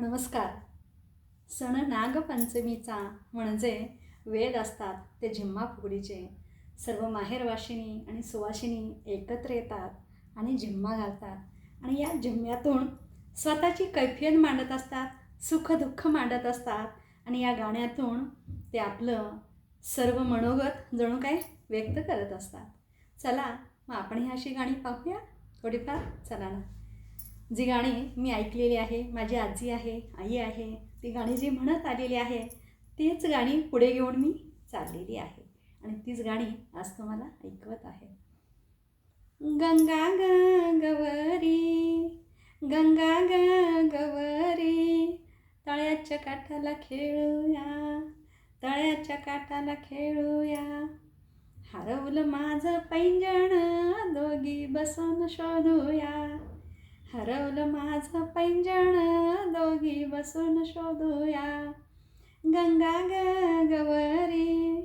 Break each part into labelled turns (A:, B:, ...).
A: नमस्कार. सण नागपंचमीचा म्हणजे वेद असतात ते झिम्मा फुगडीचे सर्व माहेरवाशिनी आणि सुवासिनी एकत्र येतात आणि झिम्मा घालतात. आणि या झिम्म्यातून स्वतःची कैफियत मांडत असतात सुखदुःख मांडत असतात आणि या गाण्यातून ते आपलं सर्व मनोगत जणू काय व्यक्त करत असतात. चला मग आपण ही अशी गाणी पाहूया. थोडीफार चला ना. जी गाणी मी ऐकलेली आहे माझी आजी आहे आई आहे ती गाणी जी म्हणत आलेली आहे तीच गाणी पुढे घेऊन मी चाललेली आहे. आणि तीच गाणी आज तुम्हाला ऐकवत आहे. गंगा ग गवरी गंगा ग गवरी तळ्याच्या काठाला खेळूया तळ्याच्या काठाला खेळूया. हरवलं माझं पैंजण दोघी बसून शोधूया. हरवलं माझं पैंजण दोघी बसून शोधूया. गंगा ग गवरी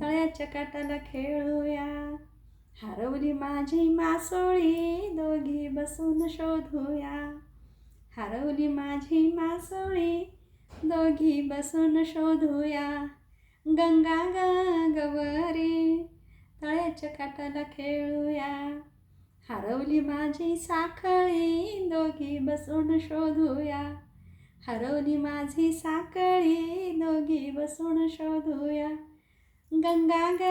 A: तळ्याच्या काटाला खेळूया. हरवली माझी मासोळी दोघी बसून शोधूया. हरवली माझी मासोळी दोघी बसून शोधूया. गंगा ग गवरी तळ्याच्या काटाला खेळूया. हरवली माझी साखळी दोघी बसून शोधूया. हरवली माझी साखळी दोघी बसून शोधूया. गंगा ग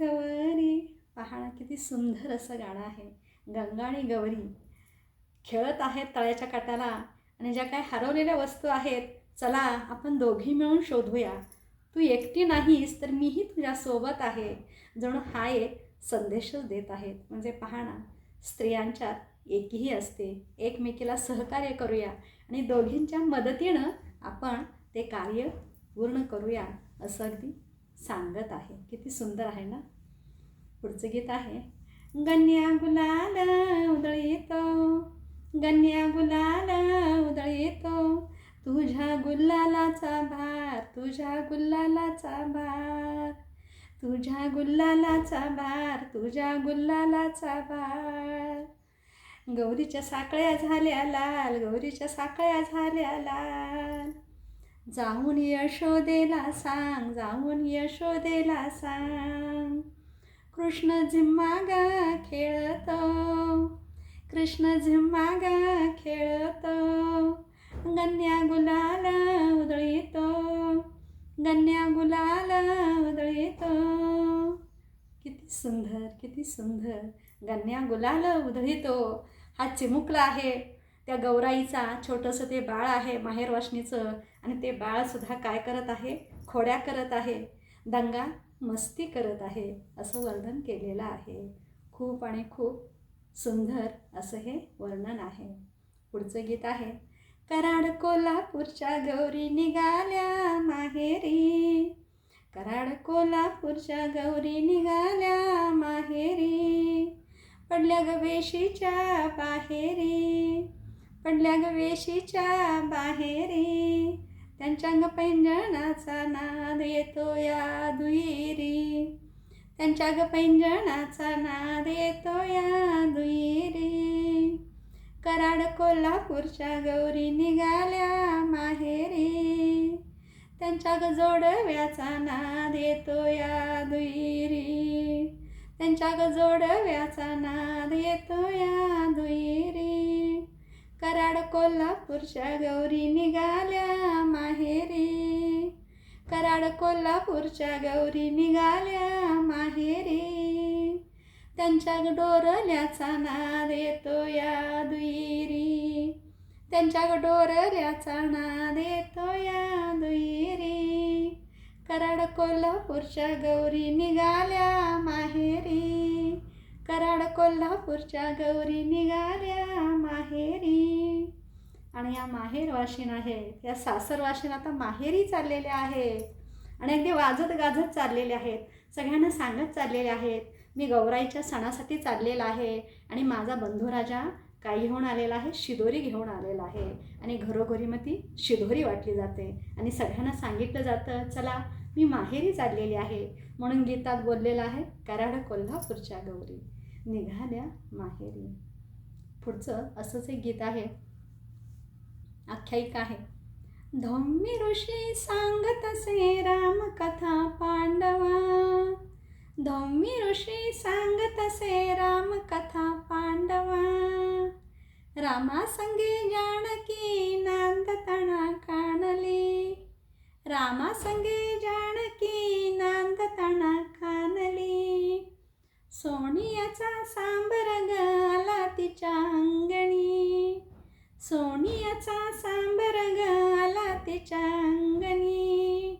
A: गवरी. पहा ना किती सुंदर असं गाणं आहे. गंगा आणि गौरी खेळत आहेत तळ्याच्या काटाला आणि ज्या काय हरवलेल्या वस्तू आहेत चला आपण दोघी मिळून शोधूया. तू एकटी नाहीस तर मीही तुझ्यासोबत आहे. जणू हा एक संदेशच देत आहेत. म्हणजे पहा ना स्त्रियांच्यात एकीही असते. एकमेकीला सहकार्य करूया आणि दोघींच्या मदतीनं आपण ते कार्य पूर्ण करूया असं अगदी सांगत आहे. किती सुंदर आहे ना? पुढचं गीत आहे गन्या गुलाल येतो गन्या गुलाल येतो तुझ्या गुल्लालाचा भार तुझ्या गुल्लालाचा भार तुझ्या गुल्लालाचा भार तुझ्या गुल्लालाचा भार गौरीच्या साकळ्या झाल्या लाल गौरीच्या साकळ्या झाल्या लाल. जाऊन यशोदेला सांग जाऊन यशोदेला सांग. कृष्ण झिम्मागा खेळतो कृष्ण झिम्मा गा खेळतो. गन्या गुलाल उधळीतो. गन्या गुलाल उधळीतो किती सुंदर किती सुंदर. गन्या गुलाल उधळीतो हा चिमुकला आहे. त्या गौराईचा छोटंसं ते बाळ आहे माहेरवाशनीचं आणि ते बाळसुद्धा काय करत आहे? खोड्या करत आहे. दंगा मस्ती करत आहे असं वर्णन केलेलं आहे. खूप आणि खूप सुंदर असं हे वर्णन आहे. पुढचं गीत आहे. कराड कोल्हापूरच्या गौरी निघाल्या माहेरी कराड कोल्हापूरच्या गौरी निघाल्या माहेरी. पडल्या ग वेशीच्या बाहेरी. पडल्या ग वेशीच्या बाहेरी. त्यांच्या ग पैंजणाचा नाद येतो या दुहेरी. त्यांच्या ग पैंजणाचा नाद येतो या दुहेरी. कराड कोल्हापूरच्या गौरी निघाल्या माहेरी. त्यांच्या गजोडव्याचा जोडव्याचा नाद येतो या दुहेरी. त्यांच्या गजोडव्याचा जोडव्याचा नाद येतो या दुहेरी. कराड कोल्हापूरच्या गौरी निघाल्या माहेरी. कराड कोल्हापूरच्या गौरी निघाल्या माहेरी. त्यांच्या डोरल्याचा नाद येतो या दुहेरी. त्यांच्या डोरल्याचा ना देतो या दुहेरी. कराड कोल्हापूरच्या गौरी निघाल्या माहेरी. कराड कोल्हापूरच्या गौरी निघाल्या माहेरी. आणि या माहेर वाशिन आहेत या सासर वाशिन आता माहेरी चाललेल्या आहेत. आणि अगदी वाजत गाजत चाललेले आहेत. सगळ्यांना सांगत चाललेले आहेत. मी गौराईच्या सणासाठी चाललेला आहे. आणि माझा बंधू राजा काय घेऊन आलेला आहे शिदोरी घेऊन आलेला आहे. आणि घरोघरी मग ती शिदोरी वाटली जाते. आणि सगळ्यांना सांगितलं जातं चला मी माहेरी चाललेली आहे. म्हणून गीतात बोललेलं आहे कराड कोल्हापूरच्या गौरी निघाल्या माहेरी. पुढचं असंच एक गीत आहे. आख्यायिका आहे. धम्मी ऋषी सांगत असे रामकथा पांडवा. धम्मी ऋषी सांगत असे रामकथा पांडवा. रामा संगे जानकी नांदताना कानली. रामा संगे जानकी कानली. सोनियाचा सांबर ग आला तिच्या अंगणी. सोनियाचा सांबर ग आला तिच्या अंगणी.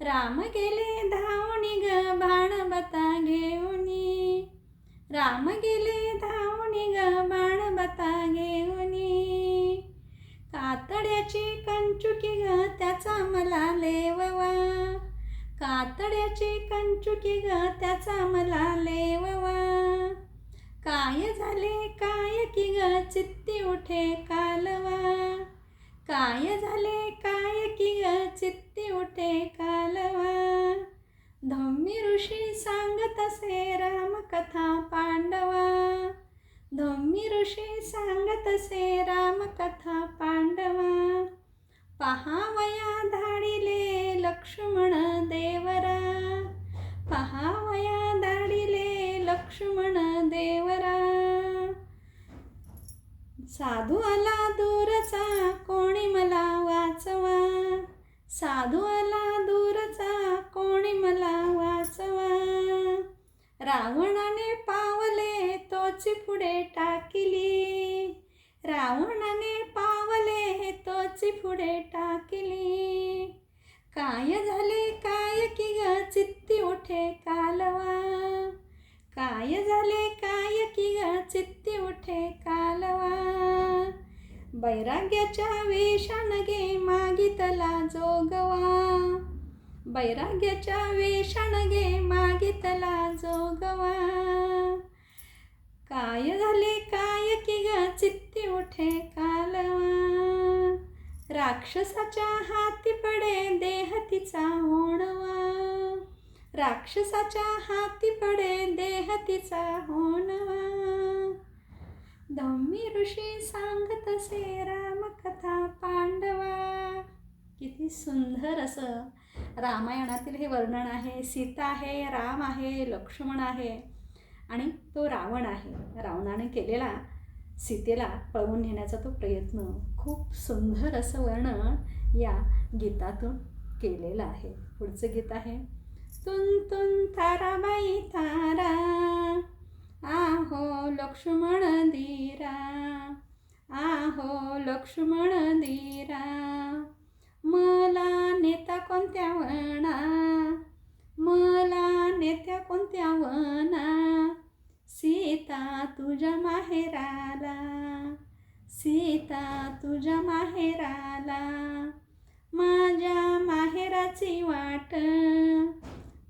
A: राम गेले धावणी ग बाणबता घेऊनी. राम गेले धावणी ग बाणबता घेऊनी कातड्याची कंचुकी ग त्याचा मला लेववा. कातड्याची कंचुकी ग त्याचा मला लेववा. काय झाले काय की ग चित्ती उठे कालवा. काय झाले काय की ग चित्ती उठे कालवा. धम्मी ऋषी सांगत असे रामकथा पांडवा. धम्मी ऋषी सांगत असे रामकथा पांडवा. पहावया धाडिले लक्ष्मण देवरा. पहावया धाडिले लक्ष्मण देवरा. साधू आला दूरचा कोणी मला वाचवा. साधू आला दूरचा कोणी मला वाचवा? रावणाने पावले तोची पुढे टाकिली. रावणाने पावले तोची पुढे टाकिली. काय झाले काय की ग चित्ती उठे कालवा? काय झाले काय की ग चित्ती उठे कालवा? बैराग्याच्या वेशान गे मागितला जोगवा. बैराग्याच्या वेषाणगे गे मागितला जोगवा. काय झाले काय की ग? चित्ती उठे कालवा. राक्षसाच्या हाती पडे देह तिचा होणवा राक्षसाच्या हाती पडे देह तिचा होणवा धम्मी ऋषी सांगत असे रामकथा पांडवा. किती सुंदर असं. रामायणातील हे वर्णन आहे सीता आहे राम आहे लक्ष्मण आहे आणि तो रावण आहे. रावणाने केलेला सीतेला पळवून नेण्याचा तो प्रयत्न खूप सुंदर असं वर्णन या गीतातून केलेलं आहे. पुढचं गीत आहे तुन तुन ताराबाई तारा आहो लक्ष्मण हो लक्ष्मण धीरा मला नेता कोणत्या वणा मला नेत्या कोणत्या वना? सीता तुझ्या माहेराला. सीता तुझ्या माहेराला. माझ्या माहेराची वाट.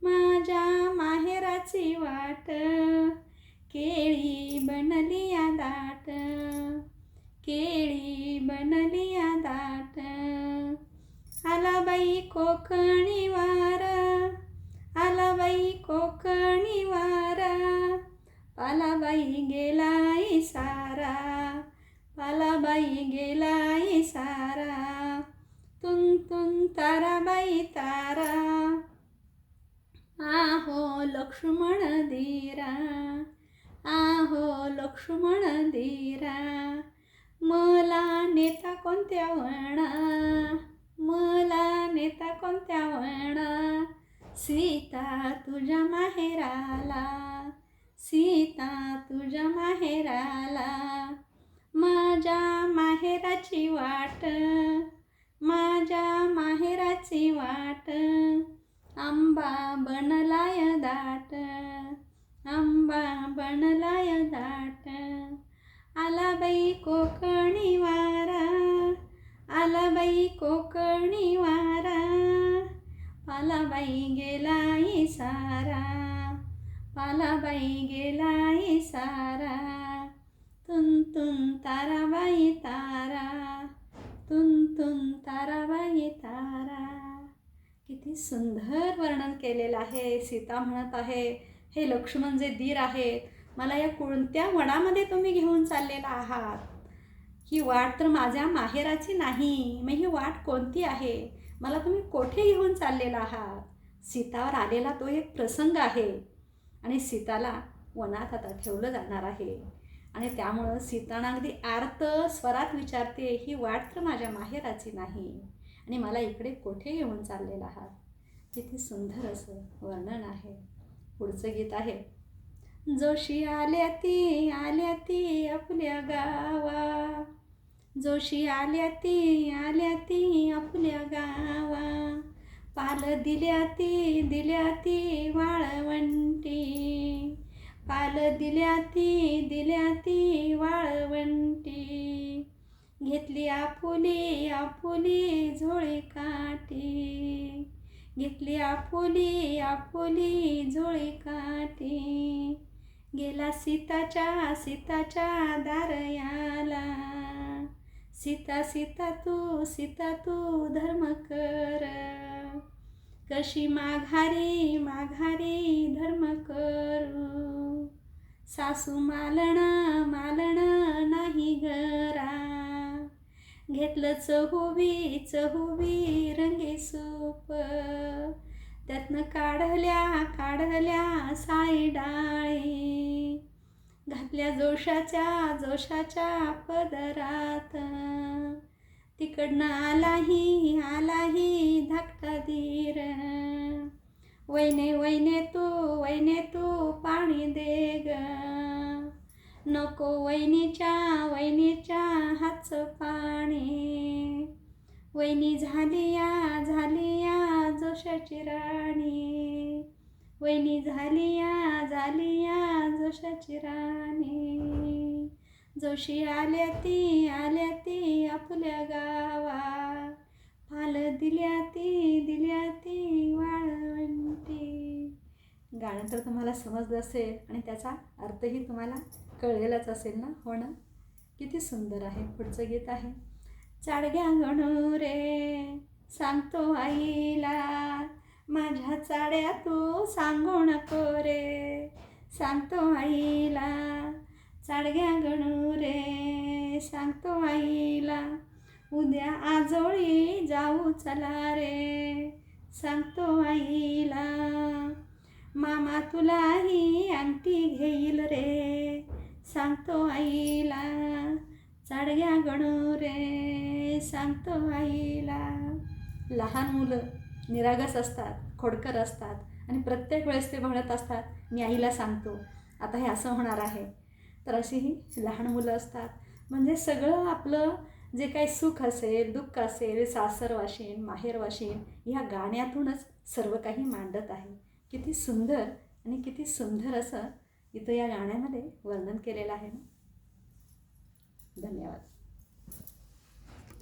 A: माझ्या माहेराची वाट. केळी बनली या दाट. केळी बनली दाट. आला बाई कोकणी वारा. आला बाई कोकणी वारा. पालाबाई गेलाई सारा. पालाबाई गेलाई सारा. तुन तुन ताराबाई तारा. आहो लक्ष्मण धीरा. आहो लक्ष्मण धीरा. मला नेता कोणत्या वणा मला नेता कोणत्या वणा सीता तुझ्या माहेराला. सीता तुझ्या माहेराला. माझ्या माहेराची वाट. माझ्या माहेराची वाट. आंबा बनलाय दाट. आंबा बनलाय दाट. आला बाई कोकणी वारा आला बाई कोकणी वारा. पालाबाई गेलाई सारा पालाबाई गेलाई सारा. तुन तुन ताराबाई तारा तुन तुन ताराबाई तारा. किती सुंदर वर्णन केलेलं आहे सीता म्हणत आहे हे लक्ष्मण जे धीर आहेत मला या कोणत्या वनामध्ये तुम्ही घेऊन चाललेला आहात? ही वाट तर माझ्या माहेराची नाही मग ही वाट कोणती आहे? मला तुम्ही कोठे घेऊन चाललेला आहात? सीतावर आलेला तो एक प्रसंग आहे. आणि सीताला वनात आता ठेवलं जाणार आहे. आणि त्यामुळं सीताना अगदी आर्त स्वरात विचारते ही वाट तर माझ्या माहेराची नाही. आणि मला इकडे कोठे घेऊन चाललेला आहात? किती सुंदर असं वर्णन आहे. पुढचं गीत आहे. जोशी आल्या ती आल्या ती आपल्या गावा. जोशी आल्या ती आल्या ती आपल्या गावा. पाल दिल्या ती दिल्या ती वाळवंटी. पाल दिल्या ती दिल्या ती वाळवंटी. घेतली आपुली आपुली झोळी काठी. घेतली आपुली आपुली झोळी काठी. गेला सीताच्या सीताच्या दारयाला. सीता सीता तू सीता तू धर्म कर. कशी माघारी माघारी धर्म करू. सासू मालण मालण नाही घरा घेतलं चहुबी चहुबी रंगे सूप त्यातनं काढल्या काढल्या साई डाळी. घातल्या जोशाच्या जोशाच्या पदरात. तिकडनं आलाही आलाही धाकटा धीर वैने वैने तू वैने तू पाणी दे ग नको वैनीच्या वैनीच्या हातचं पाणी. वैनी झाली या झाली या जोशाची राणी. वैनी झाली या झाली या जोशाची राणी. जोशी आल्या ती आल्या ती आपल्या गावा फाल दिल्या ती दिल्या ती वाळवंटी. गाणं तर तुम्हाला समजलं असेल आणि त्याचा अर्थही तुम्हाला कळलेलाच असेल ना हो ना? किती सुंदर आहे पुढचं गीत आहे. चाडग्या गणू रे सांगतो आईला माझ्या चाड्या तू सांगू नको रे. सांगतो आईला चाडग्या गणू रे सांगतो आईला उद्या आजोळी जाऊ चला रे. सांगतो आईला मामा तुलाही अंगठी घेईल रे. सांगतो आईला चाडग्या गणू रे सांगतो आईला. लहान मुलं निरागस असतात खोडकर असतात आणि प्रत्येक वेळेस ते म्हणत असतात मी आईला सांगतो आता हे असं होणार आहे. तर अशी ही लहान मुलं असतात. म्हणजे सगळं आपलं जे काही सुख असेल दुःख असेल सासर वाशीन माहेर ह्या गाण्यातूनच सर्व काही मांडत आहे. किती सुंदर आणि किती सुंदर असं इथं या गाण्यामध्ये वर्णन केलेलं आहे. ना da